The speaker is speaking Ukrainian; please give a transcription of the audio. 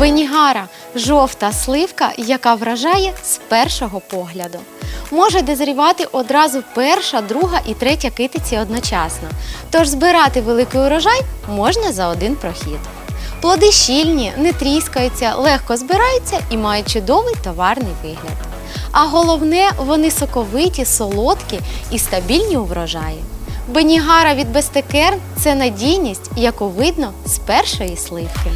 Бенігара жовта сливка, яка вражає з першого погляду. Може дозрівати одразу перша, друга і третя китиці одночасно. Тож збирати великий урожай можна за один прохід. Плоди щільні, не тріскаються, легко збираються і мають чудовий товарний вигляд. А головне, вони соковиті, солодкі і стабільні у врожаї. Бенігара від Бестекерн це надійність, яку видно з першої сливки.